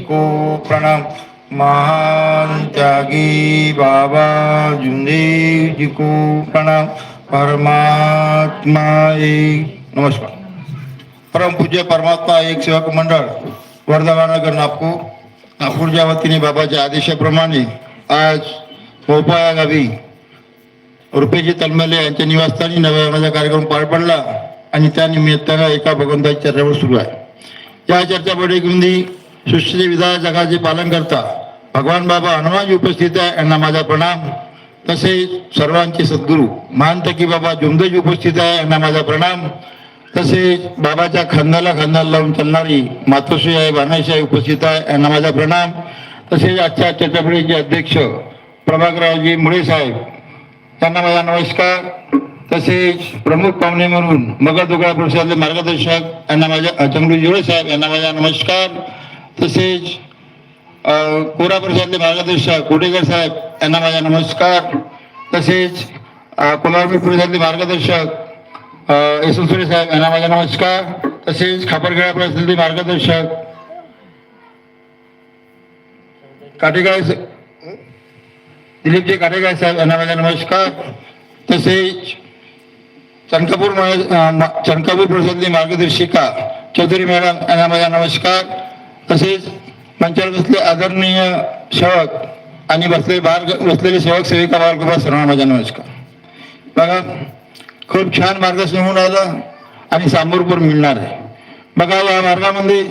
को महान त्यागी बाबा जुंदेव जी को प्रणाम परमात्मा एक नमस्कार। परम पूज्य परमात्मा एक सेवक मंडळ वर्धमानगर नागपूर। नागपूरच्या वतीने बाबाच्या आदेशाप्रमाणे आज भोपा गावी रुपेजी तलमले यांच्या निवासस्थानी नव्या कार्यक्रम पार पडला आणि त्या निमित्तानं एका भगवंताची चर्चा सुरू आहे. या चर्चा बैठकीमध्ये सृष्टीचे विधा जगाचे पालन करता. भगवान बाबा हनुमानजी उपस्थित आहे यांना माझा प्रणाम. तसेच सर्वांचे सद्गुरू. महानतकी बाबा जुमदेजी उपस्थित आहे यांना माझा प्रणाम. तसेच बाबाच्या खांद्याला खांद्याला लावून चालणारी मातोश्री आहे भानाशी आहे उपस्थित आहे यांना माझा प्रणाम. तसेच आजच्या चर्चापीठेचे अध्यक्ष प्रभाकररावजी मुळे साहेब त्यांना माझा नमस्कार. तसेच प्रमुख पाहुणे म्हणून मगदुगळा परिषदातले मार्गदर्शक यांना माझ्या चंगडू जुळे साहेब यांना माझा नमस्कार. तसेच कोरा परिषदातले मार्गदर्शक कोटेकर साहेब यांना माझा नमस्कार. तसेच कोल्हापूर परिषदातले मार्गदर्शक यशस्वी साहेब यांना माझा नमस्कार. तसेच खापरखेडा परिषदेतले मार्गदर्शक काटेगाव दिलीपजी काटेगाव साहेब यांना माझा नमस्कार. तसेच चंकापूर चंकापूर मा- मार्गदर्शिका चौधरी मॅडम यांना माझा नमस्कार. तसेच मंचावर बसले आदरणीय सेवक आणि बसले बाहेर बसलेले सेवक सेविका बालगोपाल सर्वांना माझा नमस्कार. बघा खूप छान मार्गदर्शन होऊन राहिलं आणि सामोरपूर मिळणार आहे. बघा या मार्गामध्ये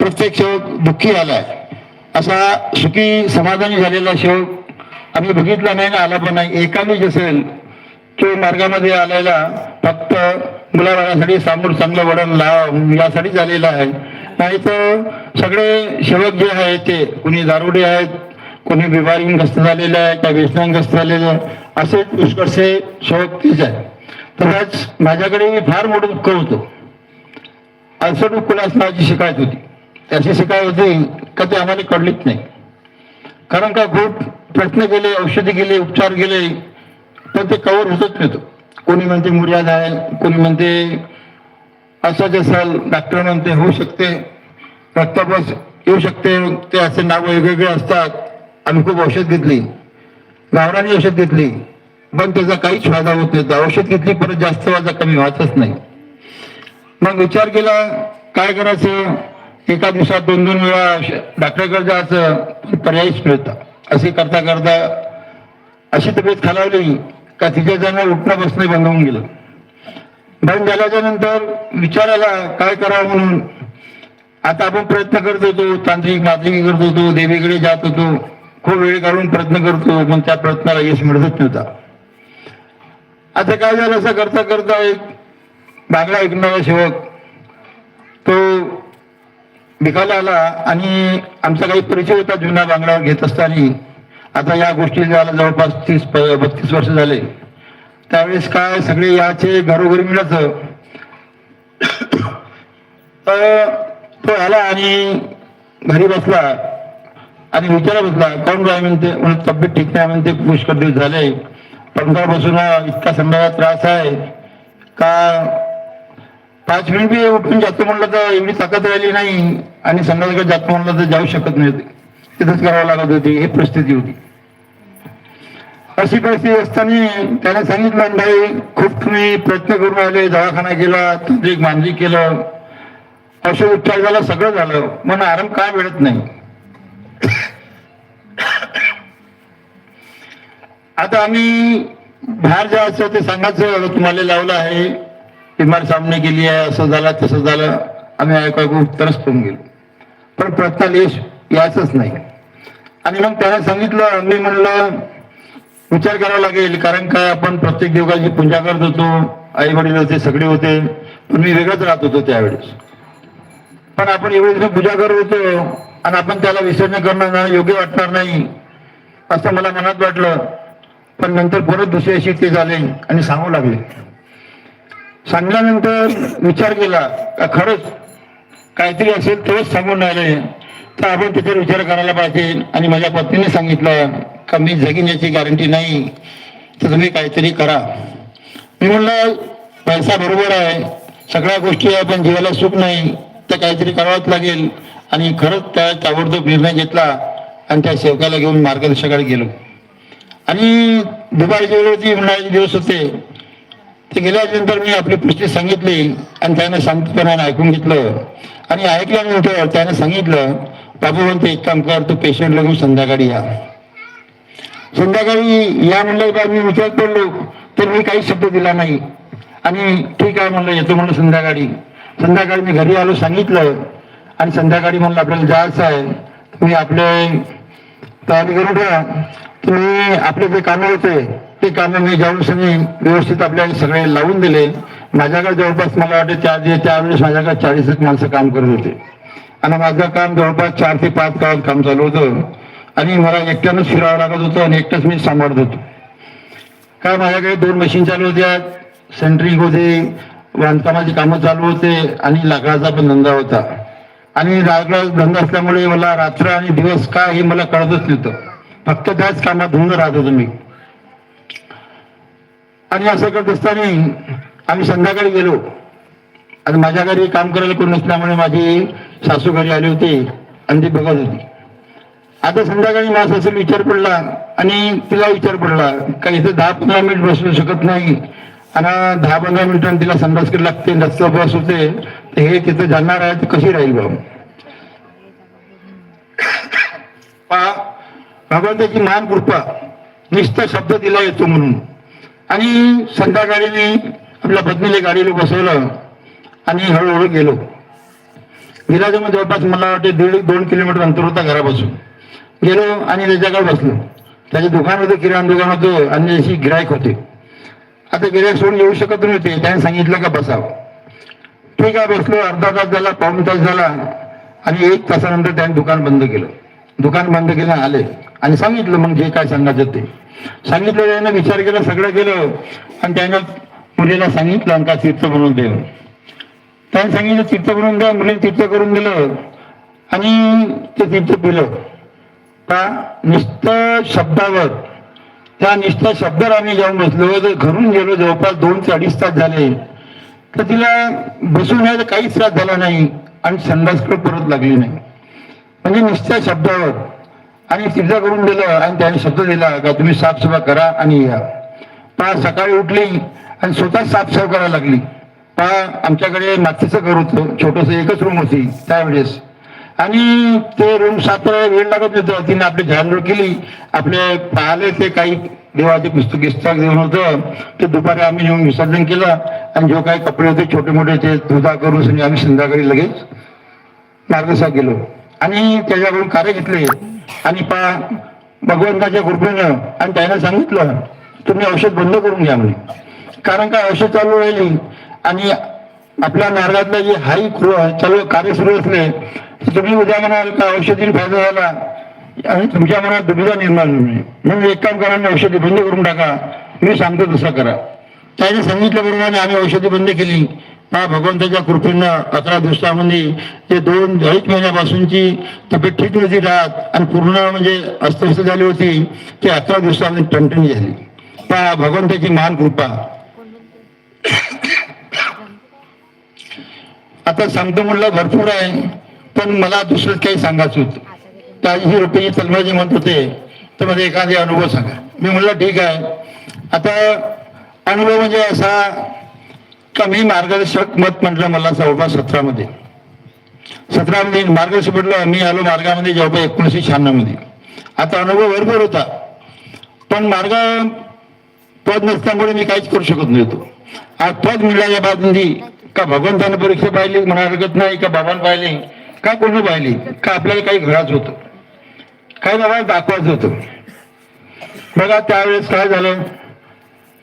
प्रत्येक सेवक दुःखी आलाय असा सुखी समाधानी झालेला सेवक आम्ही बघितला नाही ना आला पण नाही. एकानेच असेल तो मार्गामध्ये आलेला फक्त मुलाबाळासाठी सामोर चांगलं वडण लाव यासाठी झालेला आहे. नाही तर सगळे सेवक जे आहेत ते कुणी दारुडे आहेत कोणी बिमारीग्रस्त झालेले आहे काही व्यसनाग्रस्त झालेले आहे असे पुष्कळसे सेवक तेच आहे तसंच माझ्याकडे मी फार मोठं दुःख होतो. अलसट कुणास नावाची शिकायत होती. त्याची शिकायत होती का ते आम्हाला कळलीच नाही. कारण का खूप प्रयत्न केले औषधी केले उपचार केले पण ते कवर होतच नव्हतं. कोणी म्हणते मुर्याद आहे कोणी म्हणते असंच असाल डॉक्टरांना ते होऊ शकते रक्तापस येऊ शकते ते असे नाव वेगवेगळे असतात. आम्ही खूप औषध घेतली. गावरानी औषध घेतली. पण त्याचा काहीच फायदा होत नाही. औषध घेतली परत जास्त वाजा कमी व्हायचंच नाही. मग विचार केला काय करायचं? एका दिवसात दोन दोन वेळा डॉक्टरकडे जायचं पर्यायच मिळतं असे करता करता अशी तब्येत खालावली का तिच्या जण उठणं बसणं बंद होऊन गेलं. बंद झाल्याच्यानंतर विचारायला काय करावं म्हणून आता आपण प्रयत्न करत होतो तांत्रिक मात्रिकी करत होतो देवीकडे जात होतो. खूप वेळ काढून प्रयत्न करतो पण त्या प्रयत्नाला यश मिळतच नव्हता. आता काय झालं असं करता करता एक बांगडा ऐकणारा सेवक तो विकायला आला आणि आमचा काही परिचय होता जुना बांगड्यावर घेत असताना. आता या गोष्टी झाल्या जवळपास तीस प- बत्तीस वर्ष झाले. त्यावेळेस काय सगळे याचे घरोघरी मिळत. तर तो आला आणि घरी बसला. आणि विचारा बसला कोण काय म्हणते तब्येत ठीक नाही. म्हणते पुष्कळ दिवस झाले. पंखा बसून इतका संध्याकाळ त्रास आहे. का? पाच मिनिट बी उठून जातो म्हणलं तर एवढी ताकद राहिली नाही. आणि संध्याकाळ जातो म्हणलं तर जाऊ शकत नाही. तिथंच करावं लागत होती. ही परिस्थिती होती. अशी परिस्थिती असताना त्याने सांगितलं भाई खूप तुम्ही प्रयत्न करून राहिले दवाखाना केला तांत्रिक मांजरी केलं. औषध उपचार झाला सगळं झालं. म्हणून आराम काय मिळत नाही? आता आम्ही बाहेर जायचं ते सांगायचं तुम्हाला लावलं आहे बिमार सामने केली आहे असं झालं तसं झालं. आम्ही ऐकाय उत्तरच तरच होऊन गेलो. पण प्रयत्नाला यश यायचंच नाही. आणि मग त्याने सांगितलं मी म्हणलं विचार करावा लागेल कारण काय आपण प्रत्येक देवकाची पूजा करत होतो आई वडील होते सगळे होते पण मी वेगळंच राहत होतो त्यावेळेस. पण आपण एवढे पूजा करत होतो आणि आपण त्याला विसर्जन करणं योग्य वाटणार नाही असं मला मनात वाटलं. पण नंतर परत दुसरी अशी ते झाले आणि सांगू लागले. सांगल्यानंतर विचार केला का खरंच काहीतरी असेल तेच सांगून राहिले तर आपण त्याच्यावर विचार करायला पाहिजे. आणि माझ्या पत्नीने सांगितलं कमी मी जगीन याची गॅरंटी नाही तर तुम्ही काहीतरी करा. मी म्हणलं पैसा बरोबर आहे सगळ्या गोष्टी आहे पण जीवाला सुख नाही तर काहीतरी करावंच लागेल. आणि खरंच त्या ताबडतोब निर्णय घेतला आणि त्या सेवकाला घेऊन मार्गदर्शकाकडे गेलो. आणि दुपारच्या वेळेवरती उन्हाळ्याचे दिवस होते. ते गेल्यानंतर मी आपली पुस्तक सांगितली आणि त्याने शांतपणाने ऐकून घेतलं. आणि ऐकल्यानंतर त्याने सांगितलं बाबू म्हणते एक काम कर तू पेशंटला घेऊन संध्याकाळी या. संध्याकाळी या म्हणलं का मी विचार पडलो तर मी काही शब्द दिला नाही. आणि ठीक आहे म्हणलं येतो म्हणलं संध्याकाळी. संध्याकाळी मी घरी आलो सांगितलं. आणि संध्याकाळी म्हणलं आपल्याला जायचं आहे. तुम्ही आपले तयारी करून ठेवा तुम्ही आपले जे कामं होते ते कामं मी जाऊन सगळे व्यवस्थित आपल्याला सगळे लावून दिले. माझ्याकडे जवळपास मला वाटते त्या त्यावेळेस माझ्याकडे चाळीस एक माणसं काम करत होते. आणि माझं काम जवळपास चार ते पाच काळात काम चालू होतं. आणि मला एकट्यानंच फिरावं लागत होतं आणि एकटाच मी सांभाळत होतो. काय माझ्याकडे दोन मशीन चालू होत्या. सेंट्रिंग होते बांधकामाचे कामं चालू होते आणि लाकडाचा पण धंदा होता. आणि लाकडाचा धंदा असल्यामुळे मला रात्र आणि दिवस काय हे मला कळतच नव्हतं. फक्त त्याच कामात धुंद राहत होतो मी. आणि असं करत असताना आम्ही संध्याकाळी गेलो. आणि माझ्या घरी काम करायला कोण नसल्यामुळे माझी सासू घरी आली होती आणि ती बघत होती. आता संध्याकाळी माझा असेल विचार पडला आणि तिला विचार पडला का इथं दहा पंधरा मिनिट बसू शकत नाही. आणि दहा पंधरा मिनिटांनी तिला संडास करायला लागते रस्ता बस होते. तर हे तिथं जाणार आहे तर कशी राहील बाबा पहा भगवंताची मान कृपा निष्ठ शब्द दिला येतो म्हणून. आणि संध्याकाळी मी आपल्या पत्नीला गाडीला बसवलं आणि हळूहळू गेलो. विराजामध्ये जवळपास मला वाटते दीड दोन किलोमीटर अंतर होता घरापासून. गेलो आणि त्याच्याकडे बसलो. त्याचे दुकान होतं किराणा दुकान होतं. आणि अशी गिरायक होते. आता गिरायक सोडून येऊ शकत नव्हते. त्याने सांगितलं का बसावं? ठीक आहे बसलो. अर्धा तास झाला पाऊण तास झाला. आणि एक तासानंतर त्याने दुकान बंद केलं. दुकान बंद केलं आले. आणि सांगितलं मग जे काय सांगायचं ते. सांगितलं त्यानं विचार केला सगळं केलं. आणि त्यानं मुलीला सांगितलं आणि का तीर्थ बनवून देव त्याने सांगितलं तीर्थ बनवून द्या. मुलीने तीर्थ करून दिलं. आणि ते तीर्थ पिलं. का निस्त शब्दावर त्या निष्ठा शब्दावर आम्ही जाऊन बसलो. तर घरून गेलो जवळपास दोन ते अडीच तास झाले. तर तिला बसून घ्यायला काहीच त्रास झाला नाही आणि संडासकडे परत लागली नाही. म्हणजे नुसत्या शब्दावर. आणि तिथं करून दिलं आणि त्याने शब्द दिला का तुम्ही साफसफाई करा आणि या. पहा सकाळी उठली आणि स्वतः साफसफा करायला लागली. पहा आमच्याकडे मातीचं घर होतं छोटस एकच रूम होती त्यावेळेस. आणि ते रूम साफ वेळ लागत होतं तिने आपली झाडझूड केली. आपले पाहिले ते काही देवाचे पुस्तक पुस्तक देऊन होतं. ते दुपारी आम्ही येऊन विसर्जन केलं आणि जो काही कपडे होते छोटे मोठे ते धुदा करून सगळे आम्ही संध्याकाळी लगेच मार्गसा गेलो. आणि त्याच्याकडून कार्य घेतले. आणि पा भगवंताच्या कृपेनं आणि त्यानं सांगितलं तुम्ही औषध बंद करून घ्या म्हणे. कारण का औषध चालू राहिली? आणि आपल्या मार्गातलं जे हाई कृ- चालू कार्य सुरू असले तुम्ही उद्या म्हणाल का औषधीने फायदा झाला? आणि तुमच्या मनात दुविधा निर्माण होऊ नये म्हणून एक काम करा औषधी बंद करून टाका. मी सांगतो तसं करा. त्याने सांगितल्याप्रमाणे आम्ही औषधी बंद केली. हा भगवंताच्या कृपेनं अकरा दिवसामध्ये ते दोन अडीच महिन्यापासूनची तब्येत ठीक नव्हती राहत आणि पूर्ण म्हणजे अस्वस्थ झाली होती. ती अकरा दिवसामध्ये टणटणी झाली. पहा भगवंताची महान कृपा. आता सांगतो म्हणलं भरपूर आहे पण मला दुसरं काही सांगायचं होतं. त्याही रुपये तलवाजी म्हणत होते तर मध्ये एखादे अनुभव सांगा. मी म्हणलं ठीक आहे. आता अनुभव म्हणजे असा का मी मार्गदर्शक मत म्हटलं मला जवळपास सतरामध्ये. सतरामध्ये मार्गदर्शक म्हटलं मी आलो मार्गामध्ये जवळपास एकोणीसशे शहाण्णवमध्ये. आता अनुभव भरपूर होता. पण मार्ग पद नसल्यामुळे मी काहीच करू शकत नव्हतो. आज पद मिळाल्या बाजूंनी का भगवंताने परीक्षा पाहिली म्हणा हरकत नाही का बाबान पाहिली का कोणी पाहिली का आपल्याला काही घराच होतं? काही बाबा दाखवायचं होतं. बघा त्यावेळेस काय झालं?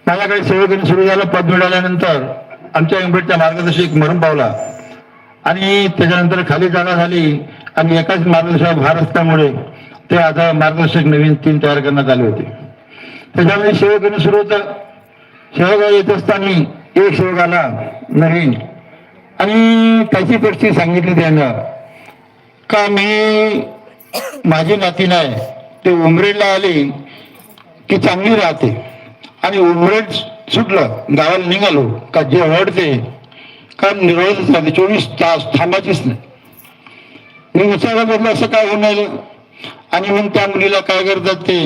माझ्याकडे सेवकांनी सुरू झालं पद मिळाल्यानंतर आमच्या एम्बेडच्या मार्गदर्शक मरण पावला. आणि त्याच्यानंतर खाली जागा झाली आणि एकाच मार्गदर्शक भार असल्यामुळे ते आता मार्गदर्शक नवीन टीम तयार करण्यात आले होते. त्याच्यामध्ये सेवकांनी सुरू होतं. सेवक येत असताना एक रोग आला नवीन आणि त्याची परिस्थिती सांगितली त्यानं. का मी माझी नाती नाही ते उमरेडला आले की चांगली राहते. आणि उमरेड सुटलं गावाला निघालो का जे ओढते का निरोधच राहते चोवीस तास थांबायचीच नाही. मी विचारा बघलं असं काय होणार? आणि मग त्या मुलीला काय करतात ते?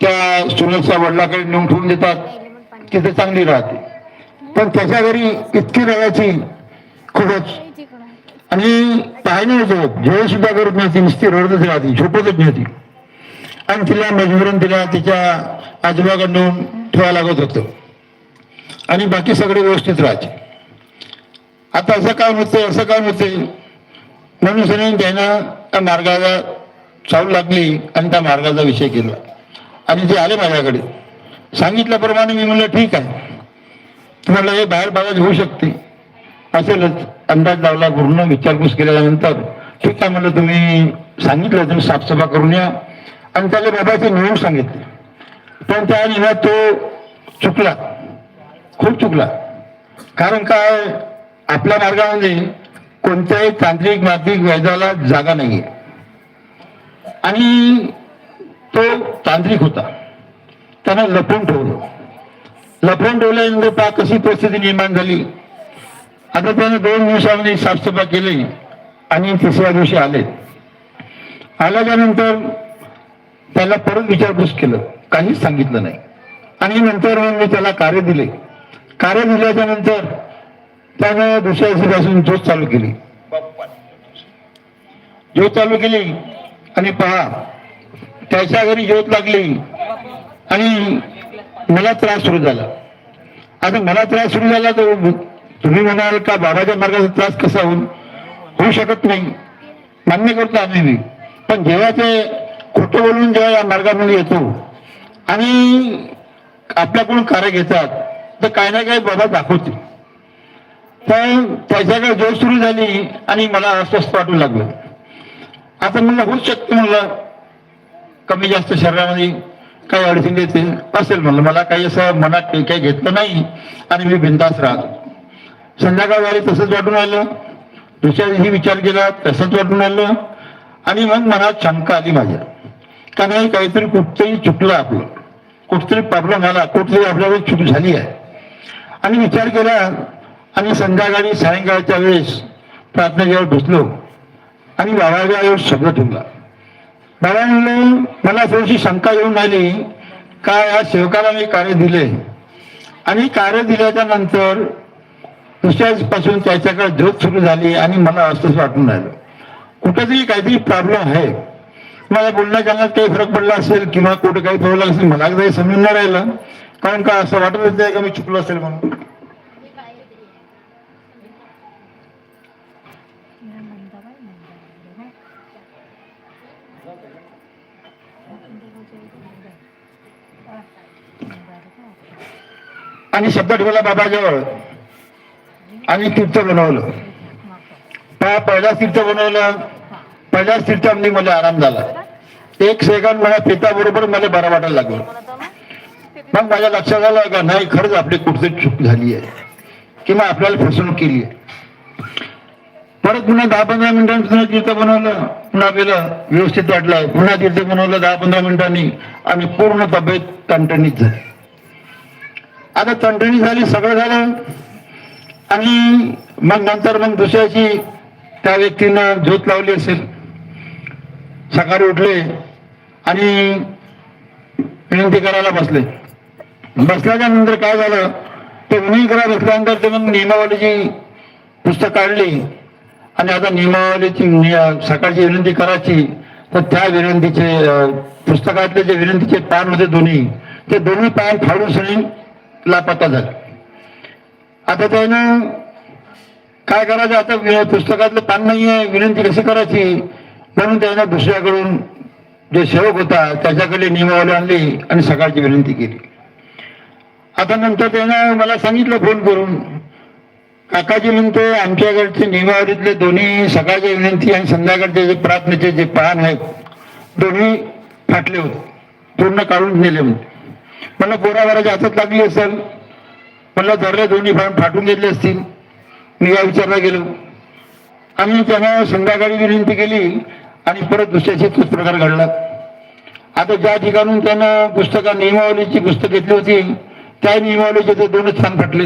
त्या सुनेच्या वडिलाकडे नेऊन ठेवून देतात तिथे चांगली राहते. पण त्याच्या घरी इतकी रडायची खूपच. आणि पाहिजे होतो जेवण सुद्धा करत नव्हती नुसती रडतच राहते झोपतच नव्हती आणि तिला मजबुरीन तिला तिच्या आजोबाकडून ठेवावं लागत होतं. आणि बाकी सगळे व्यवस्थित राहायचे. आता असं काय होतंय असं काय होतंय. म्हणून सगळ्यांनी त्यांना त्या मार्गाला चालू लागली आणि त्या मार्गाचा विषय केला. आणि ते आले माझ्याकडे. सांगितल्याप्रमाणे मी म्हणलं ठीक आहे. तुम्हाला हे बाहेर बाहेर होऊ शकते. असेलच. अंदाज लावला पूर्ण विचारपूस केल्यानंतर. ठीक आहे म्हणलं तुम्ही सांगितलं तुम्ही साफसफा करून या. आणि त्याला बाबाचे नियम सांगितले. पण त्या नियमात तो चुकला. खूप चुकला. कारण काय? आपल्या मार्गामध्ये कोणत्याही तांत्रिक मार्गिक वैद्याला जागा नाहीये. आणि तो तांत्रिक होता. त्यानं लपून ठेवलं. लपवून ठेवल्यामुळे पहा कशी परिस्थिती निर्माण झाली आता त्याने दोन दिवसामध्ये साफसफाई केली आणि तिसऱ्या दिवशी आले आल्याच्यानंतर त्याला परत विचारपूस केलं काहीच सांगितलं नाही आणि नंतर मग मी त्याला कार्य दिले कार्य दिल्याच्या नंतर त्यानं दुसऱ्या दिवशीपासून जोत चालू केली ज्योत चालू केली आणि पहा त्याच्या घरी ज्योत लागली आणि मला त्रास सुरू झाला. आता मला त्रास सुरू झाला तर तुम्ही म्हणाल का बाबाच्या मार्गाचा त्रास कसा होईल होऊ शकत नाही. मान्य करतो आम्ही मी पण जेव्हा ते खोटं बोलून जेव्हा या मार्गामध्ये येतो आणि आपल्याकडून कार्य घेतात तर काही ना काही बाबा दाखवते. तर त्याच्याकडे जोर सुरू झाली आणि मला अस्वस्थ वाटू लागलं. आता म्हणलं होऊ शकते म्हणलं. कमी जास्त शरीरामध्ये काही अडचण येते असेल म्हणलं मला काही असं मनात काही काही घेतलं नाही आणि मी बिंदास राहतो. संध्याकाळ झाली तसंच वाटून आलं दुसऱ्या दिवशी विचार केला तसंच वाटून आलं आणि मग मनात शंका आली माझ्या. का नाही काहीतरी कुठतरी चुकलं आपलं. कुठतरी प्रॉब्लेम आला कुठतरी आपल्याला चूक झाली आहे. आणि विचार केला आणि संध्याकाळी सायंकाळच्या वेळेस प्रार्थनेजवळ बसलो. आणि बाबाच्या शब्द ठेवला. बाबा मला थोडीशी शंका येऊन आली का या सेवकाला मी कार्य दिले? आणि कार्य दिल्याच्या नंतर दुसऱ्यापासून त्याच्याकडे झोप सुरू झाली आणि मला असंच वाटून राहिलं. कुठेतरी काहीतरी प्रॉब्लेम आहे. मला बोलण्या करण्यात काही फरक पडला असेल किंवा कुठं काही प्रॉब्लेम असेल मला काही समजून नाही राहिलं. कारण का असं वाटत होतं का मी चुकलो असेल म्हणून? आणि शब्द ठेवला बाबाजवळ. आणि तीर्थ बनवलं. पहा पहिलाच तीर्थ बनवलं. पहिल्याच तीर्थामध्ये म्हणजे मला आराम झाला. एक सेकंद मला पिता बरोबर मला बरं वाटायला लागलं. मग माझ्या लक्षात आलं का नाही खरंच आपली कुठतरी चूक झाली आहे. किंवा आपल्याला फसवणूक केली आहे. परत पुन्हा दहा पंधरा मिनिटांनी पुन्हा तीर्थ बनवलं. पुन्हा आपल्याला व्यवस्थित वाटलं. पुन्हा तीर्थ बनवलं दहा पंधरा मिनिटांनी. आणि पूर्ण तब्येत टणटणीत झाली. आता तंटणी झाली सगळं झालं. आणि मग नंतर मग दुसऱ्याची त्या व्यक्तीनं झोत लावली असेल. सकाळी उठले आणि विनंती करायला बसले. बसल्याच्या नंतर काय झालं ते विनंती करायला बसल्यानंतर ते मग नियमावलीची पुस्तक काढली. आणि आता नियमावलीची निय- सकाळची विनंती करायची. तर त्या विनंतीचे पुस्तकातले जे विनंतीचे पान होते दोन्ही ते दोन्ही पान फाडून सनी लापता झाला. आता त्यानं काय करायचं? आता पुस्तकातलं पान नाहीये विनंती कशी करायची? म्हणून त्यानं दुसऱ्याकडून जे सेवक होता त्याच्याकडे नियमावली आणली आणि सकाळची विनंती केली. आता नंतर त्यानं मला सांगितलं फोन करून काकाजी म्हणतो आमच्याकडचे नियमावलीतले दोन्ही सकाळच्या विनंती आणि संध्याकाळचे जे प्रार्थनेचे जे पान आहेत दोन्ही फाटले होते. पूर्ण काढून नेले म्हणते मला पोरावराच्या हातात लागली असेल मला धरले दोन्ही पान फाटून घेतले असतील. मी या विचारला गेलो. आम्ही त्यांना संध्याकाळी विनंती केली आणि परत दुसऱ्याशी तोच प्रकार घडला. आता ज्या ठिकाणून त्यानं पुस्तकं नियमावलीची पुस्तक घेतली होती त्या नियमावलीचे ते दोनच पान फाटले.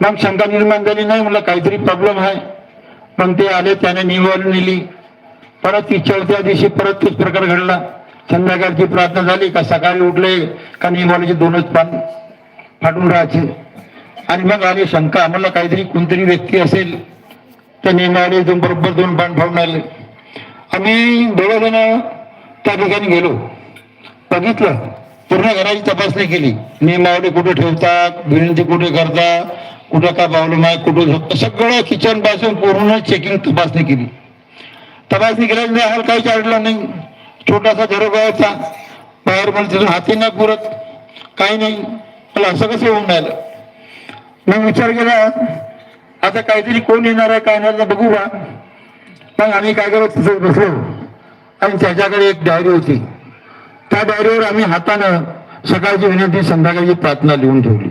मग शंका निर्माण झाली नाही मला काहीतरी प्रॉब्लेम आहे. मग ते आले त्याने नियमावली नेली. परत इच्छा त्या दिवशी परत तोच प्रकार घडला. संध्याकाळची प्रार्थना झाली का सकाळी उठले का नियमावलीचे दोनच पान फाटून राहायचे. आणि मग आली शंका आम्हाला काहीतरी कोणतरी व्यक्ती असेल त्या नियमावली दोन बरोबर दोन पान फाडून आले. आम्ही दोघं जण त्या ठिकाणी गेलो. बघितलं पूर्ण घराची तपासणी केली. नियमावली कुठे ठेवतात विनंती कुठे करता कुठं काय प्रॉब्लेम आहे कुठं सगळं किचनपासून पूर्ण चेकिंग तपासणी केली. तपासणी केल्याने हाल काहीच आढळला नाही. छोटासा झरोका बाहेर पण तिथून हाती नाही पुरत काही नाही. मला असं कसं होऊन राहिलं? मग विचार केला आता काहीतरी कोण येणार आहे काय येणार ना बघू बा. मग आम्ही काय करत तिथं बसलो. आणि त्याच्याकडे एक डायरी होती. त्या डायरीवर आम्ही हातानं सकाळची विनंती संध्याकाळची प्रार्थना लिहून ठेवली.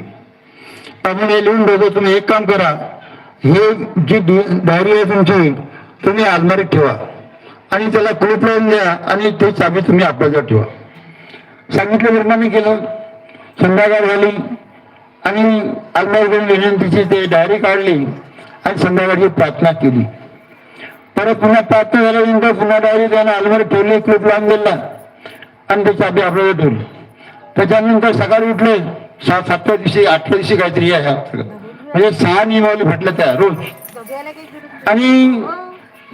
त्यामुळे लिहून ठेवतो तुम्ही एक काम करा. हे जी डायरी आहे तुमची तुम्ही अलमारीत ठेवा. आणि त्याला कुलूप लावून द्या आणि ते चाबी तुम्ही आपल्याजवळ ठेवा. सांगितल्याप्रमाणे केलं? संध्याकाळ झाली आणि अलमारीकडून विनंतीची ते डायरी काढली आणि संध्याकाळची प्रार्थना केली. परत पुन्हा प्रार्थना झाल्यानंतर पुन्हा डायरी त्यानं अलमारी ठेवली क्लिप लावून दिला आणि ते चाबी आपल्याला ठेवली. त्याच्यानंतर सकाळी उठले सात सातव्या दिवशी आठव्या दिवशी काहीतरी आहे म्हणजे सहा नियमावली फाटल्या त्या रोज. आणि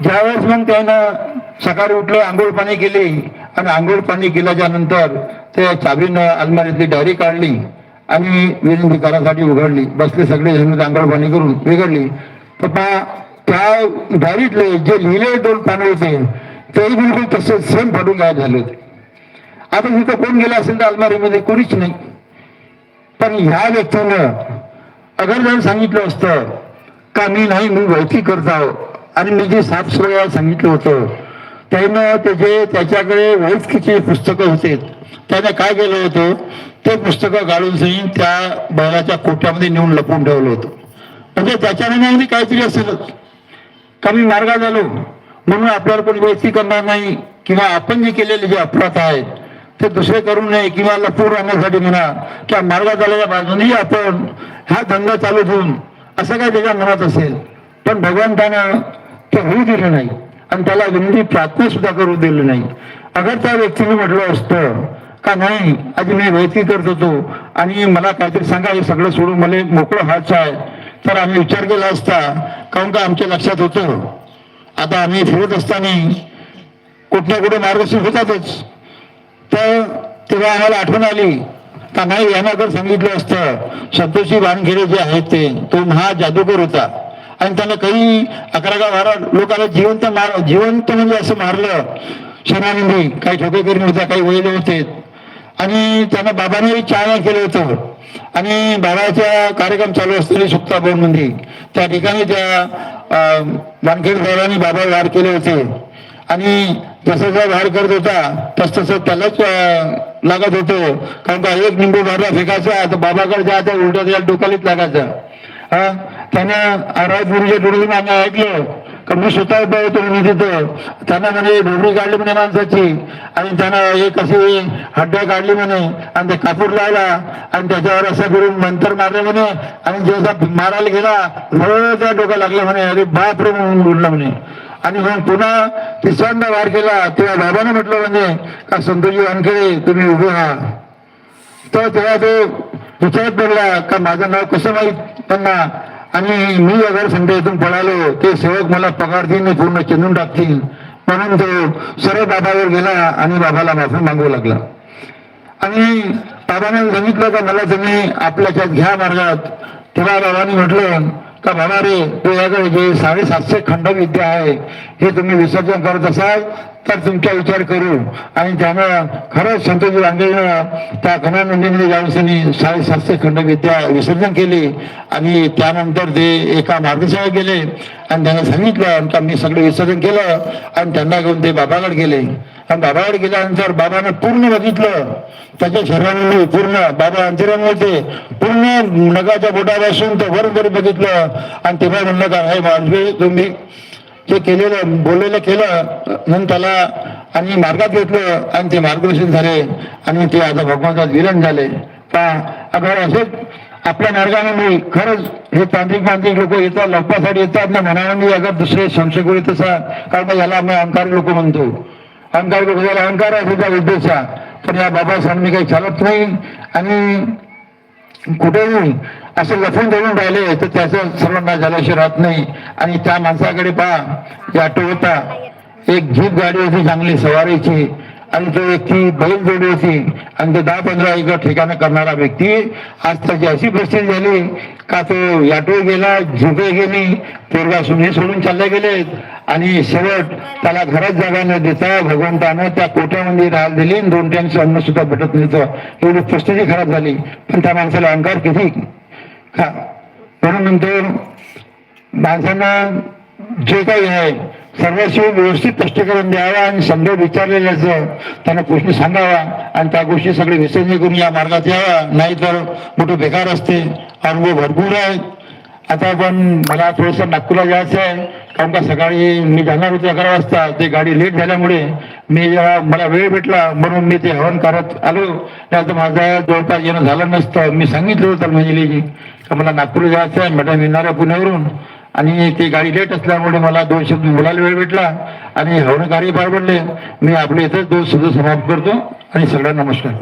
ज्यावेळेस मग त्यानं सकाळी उठले आंघोळ पाणी केली. आणि आंघोळ पाणी केल्याच्यानंतर ते चावीनं अलमारीतली डायरी काढली आणि विनंती उघडली. बसले सगळे जण आंघोळ पाणी करून बिघडली. तर पहा त्या डायरीतले जे लिहिले दोन पानं होते तेही बिलकुल तसे सेम फाटून गायब झाले होते. आता तिथं कोण गेला असेल तर अलमारीमध्ये कोणीच नाही. पण ह्या व्यक्तीनं अगर जर सांगितलं असतं का मी नाही मी वैती करत आहो. आणि मी जे साफसफाई सांगितलं होतं त्यानं त्याचे त्याच्याकडे वैद्यकीचे पुस्तकं होते त्याने काय केलं होतं ते पुस्तकं काढून सही त्या बैलाच्या कोट्यामध्ये नेऊन लपवून ठेवलं होतं. म्हणजे त्याच्या मनामध्ये काहीतरी असेलच. कमी मार्गात आलो म्हणून आपल्याला कोणी वैयक्तिक करणार नाही किंवा आपण जे केलेले जे अपराध आहेत ते दुसरे करू नये किंवा लपून राहण्यासाठी म्हणा किंवा मार्गात आलेल्या बाजूनही आपण हा धंदा चालू ठेवून असं काय त्याच्या मनात असेल. पण भगवंतानं ते होऊ दिलं नाही. आणि त्याला विनंती प्रार्थना सुद्धा करू दिली नाही. अगर त्या व्यक्तीने म्हटलं असतं का नाही आधी मी वैती करत होतो आणि मला काहीतरी सांगा हे सगळं सोडून मला मोकळं व्हायचं आहे. तर आम्ही विचार केला असता काहून का आमच्या लक्षात होतं? आता आम्ही फिरत असताना कुठे ना कुठे मार्गदर्शन होतातच. तर तेव्हा आम्हाला आठवण आली का नाही यांना जर सांगितलं असतं संतोषी वानखेडे जे आहेत ते तो महा जादूगर होता. आणि त्यानं काही अकरा का बारा लोकांना जिवंत मार जिवंत म्हणजे असं मारलं. शरणानंदी काही ठोकेकरी होत्या काही वयले होते आणि त्यांना बाबाने चाळण केलं होतं. आणि बाबाचा कार्यक्रम चालू असताना सुक्ता भवनमध्ये त्या ठिकाणी त्या वानखेड साहेबांनी बाबा वार केले होते. आणि जसं जर वार करत होता तस तसं त्यालाच लागत होतो. कारण का एक निंबू मारला फेकायचा तर बाबाकडे जायचं उलट त्याला डोकालीच लागायचं. हा? त्यानं राजगुरूच्या डोळ्यातून आम्ही ऐकलं का मी स्वतः उभा होतो मी तिथं. त्यांना म्हणे ढोबळी काढली म्हणे माणसाची. आणि त्यानं एक अशी हड्ड्या काढली म्हणे. आणि ते कापूर लावला आणि त्याच्यावर असं करून मंतर मारले म्हणे. आणि जसा मारायला गेला हळू त्या डोक्या लागला म्हणे अरे बाप रे म्हणून बोलला म्हणे. आणि मग पुन्हा तिसऱ्यांदा वार केला. तेव्हा बाबाने म्हटलं म्हणजे का संतोषी वानखेडे तुम्ही उभे राहा. तर तेव्हा तो विचारत पडला का माझं नाव कसं माहीत त्यांना आणि मी अगर संध्यातून पळालो ते सेवक मला पगारतील पूर्ण चिंदून टाकतील. म्हणून तो सरळ बाबावर गेला आणि बाबाला माफी मागू लागला. आणि बाबाने सांगितलं का मला तुम्ही आपल्याच्यात घ्या मार्गात. तेव्हा बाबांनी म्हटलं का बाबा रे तुझ्याकडे जे साडेसातशे खंड विद्या आहे हे तुम्ही विसर्जन करत असाल तर तुमचा विचार करू. आणि त्यानं खरंच संतोषी वांगेनं त्या खना जाऊन त्यांनी साडेसातशे खंड विद्या विसर्जन केली आणि त्यानंतर ते एका मार्गसेवा गेले आणि त्यांना सांगितलं का मी सगळं विसर्जन केलं आणि त्यांना घेऊन ते बाबाकडे गेले. आणि बाबाकडे गेल्यानंतर बाबानं पूर्ण बघितलं. त्याच्या शरीरामध्ये पूर्ण बाबा अंतरामध्ये पूर्ण नगाच्या बोटापासून ते वरभर बघितलं. आणि तेव्हा म्हणलं का हे माणसे तुम्ही हे केलेलं बोललेलं केलं म्हणून त्याला आणि मार्गात घेतलं आणि ते मार्गदर्शन झाले आणि ते आता भगवंतात विरण झाले. का अगर असेच आपल्या मार्गाने मी खरंच हे तांत्रिक मांत्रिक लोक येतात लपासाठी येतात ना म्हणाने मी अगर दुसरे संशय येत असा कारण याला आम्ही अहंकारी लोक म्हणतो. अहंकारी लोक याला अहंकार असेल त्याचा उद्देशा पण या बाबासाहेबांनी काही चालत नाही आणि कुठेही असं लपून धरून राहिले तर त्याचं सर्वांना झाल्याशिवाय राहत नाही. आणि त्या माणसाकडे पहा जे ऑटो होता एक जीप गाडी होती चांगली सवारीची आणि तो व्यक्ती बैल जोडी होती आणि ते दहा पंधरा एकर ठिकाणं करणारा व्यक्ती आज त्याची अशी परिस्थिती झाली का तो ऑटो गेला झुपे गेली पोरगा सुने सोडून चालले गेलेत आणि शेवट त्याला घरात जागा न देता भगवंतानं त्या कोट्यामध्ये राहायला दिली दोन टाइमचं अन्न सुद्धा भेटत नव्हतं. एवढी परिस्थिती खराब झाली. पण त्या माणसाला अहंकार किती? का म्हणून नंतर माणसांना जे काही आहे सर्वस्व व्यवस्थित स्पष्टीकरण द्यावा आणि समजा विचारलेल्याचं त्यांना प्रश्न सांगावा आणि त्या गोष्टी सगळे विसर्जन करून या मार्गात यावा नाहीतर मोठं बेकार असते अनुभव भरपूर आहेत. आता पण मला थोडंसं नागपूरला जायचं आहे कारण का सकाळी मी जाणार होतो अकरा वाजता. ते गाडी लेट झाल्यामुळे मी जेव्हा मला वेळ भेटला म्हणून मी ते हवन करत आलो. नाही तर माझा जवळपास येणं झालं नसतं. मी सांगितलं होतं म्हणजे मला नागपूरला जायचं आहे मॅडम येणाऱ्या आहे पुण्यावरून. आणि ती गाडी लेट असल्यामुळे मला दोन शब्द बोलायला वेळ भेटला आणि हवन कार्य पार पडले. मी आपले इथं दोन शब्द समाप्त करतो आणि सगळ्यांना नमस्कार